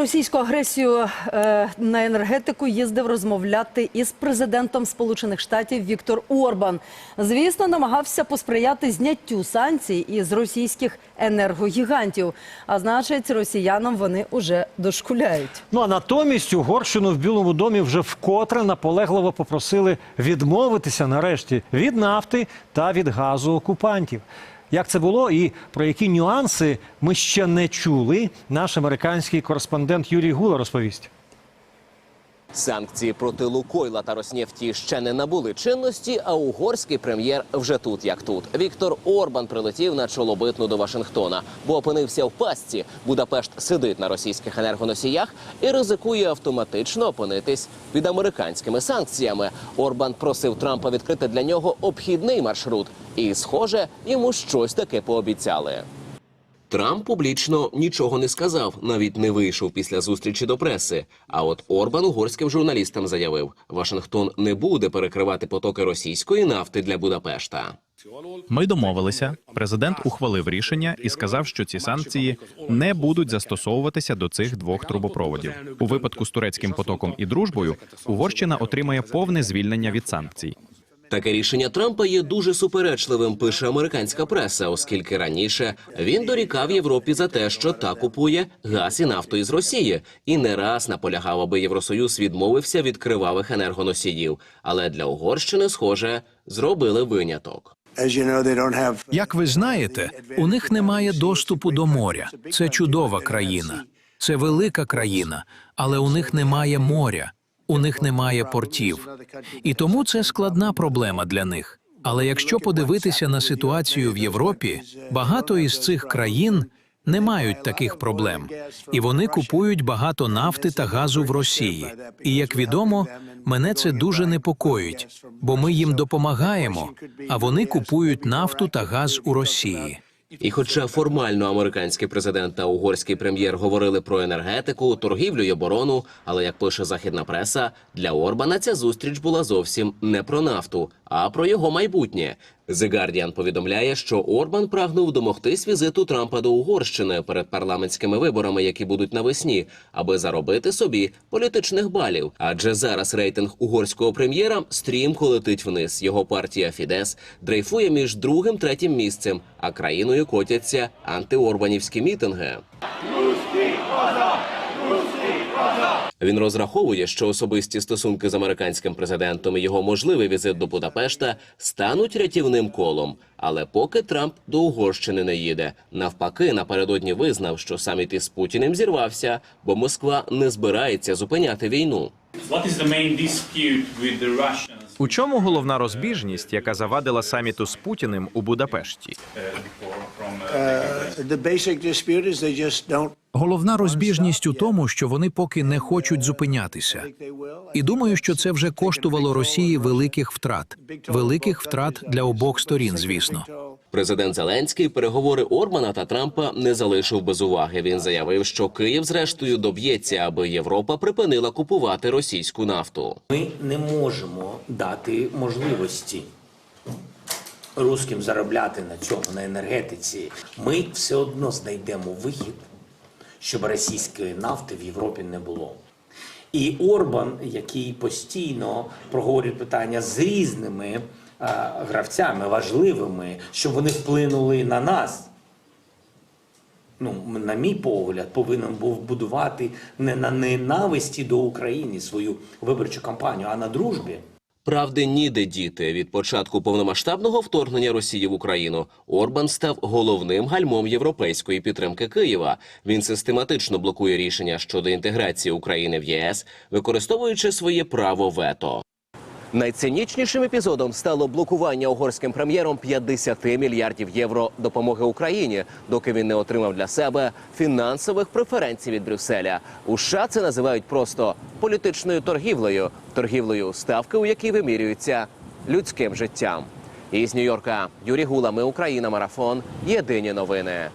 російську агресію е, на енергетику їздив розмовляти із президентом Сполучених Штатів Віктор Орбан. Звісно, намагався посприяти зняттю санкцій із російських енергогігантів. А значить, росіянам вони уже дошкуляють. Ну а натомість Угорщину в Білому домі вже вкотре наполегливо попросили відмовитися нарешті від нафти та від газу окупантів. Як це було і про які нюанси ми ще не чули, наш американський кореспондент Юрій Гула розповість. Санкції проти Лукойла та Роснефті ще не набули чинності, а угорський прем'єр вже тут, як тут. Віктор Орбан прилетів на чолобитну до Вашингтона, бо опинився в пастці. Будапешт сидить на російських енергоносіях і ризикує автоматично опинитись під американськими санкціями. Орбан просив Трампа відкрити для нього обхідний маршрут, і, схоже, йому щось таке пообіцяли. Трамп публічно нічого не сказав, навіть не вийшов після зустрічі до преси. А от Орбан угорським журналістам заявив, Вашингтон не буде перекривати потоки російської нафти для Будапешта. Ми домовилися. Президент ухвалив рішення і сказав, що ці санкції не будуть застосовуватися до цих двох трубопроводів. У випадку з турецьким потоком і дружбою Угорщина отримає повне звільнення від санкцій. Таке рішення Трампа є дуже суперечливим, пише американська преса, оскільки раніше він дорікав Європі за те, що та купує газ і нафту із Росії, і не раз наполягав, аби Євросоюз відмовився від кривавих енергоносіїв. Але для Угорщини, схоже, зробили виняток. Як ви знаєте, у них немає доступу до моря. Це чудова країна, це велика країна, але у них немає моря, у них немає портів. І тому це складна проблема для них. Але якщо подивитися на ситуацію в Європі, багато із цих країн не мають таких проблем, і вони купують багато нафти та газу в Росії. І як відомо, мене це дуже непокоїть, бо ми їм допомагаємо, а вони купують нафту та газ у Росії. І хоча формально американський президент та угорський прем'єр говорили про енергетику, торгівлю й оборону, але як пише західна преса, для Орбана ця зустріч була зовсім не про нафту, а про його майбутнє. The Guardian повідомляє, що Орбан прагнув домогтись візиту Трампа до Угорщини перед парламентськими виборами, які будуть навесні, аби заробити собі політичних балів. Адже зараз рейтинг угорського прем'єра стрімко летить вниз. Його партія Фідес дрейфує між другим третім місцем, а країною котяться антиорбанівські мітинги. Він розраховує, що особисті стосунки з американським президентом і його можливий візит до Будапешта стануть рятівним колом. Але поки Трамп до Угорщини не їде, навпаки, напередодні визнав, що саміт із Путіним зірвався, бо Москва не збирається зупиняти війну. У чому головна розбіжність, яка завадила саміту з Путіним у Будапешті? Головна розбіжність у тому, що вони поки не хочуть зупинятися. І думаю, що це вже коштувало Росії великих втрат, великих втрат для обох сторін, звісно. Президент Зеленський переговори Орбана та Трампа не залишив без уваги. Він заявив, що Київ зрештою доб'ється, аби Європа припинила купувати російську нафту. Ми не можемо дати можливості русським заробляти на цьому, на енергетиці. Ми все одно знайдемо вихід, щоб російської нафти в Європі не було. І Орбан, який постійно проговорює питання з різними а, гравцями, важливими, щоб вони вплинули на нас. Ну, на мій погляд, повинен був будувати не на ненависті до України свою виборчу кампанію, а на дружбі. Правди ніде діти. Від початку повномасштабного вторгнення Росії в Україну Орбан став головним гальмом європейської підтримки Києва. Він систематично блокує рішення щодо інтеграції України в ЄС, використовуючи своє право вето. Найцинічнішим епізодом стало блокування угорським прем'єром 50 мільярдів євро допомоги Україні, доки він не отримав для себе фінансових преференцій від Брюсселя. У США це називають просто політичною торгівлею, торгівлею ставки, у якій вимірюються людським життям. Із Нью-Йорка Юрій Гула, ми Україна, марафон. Єдині новини.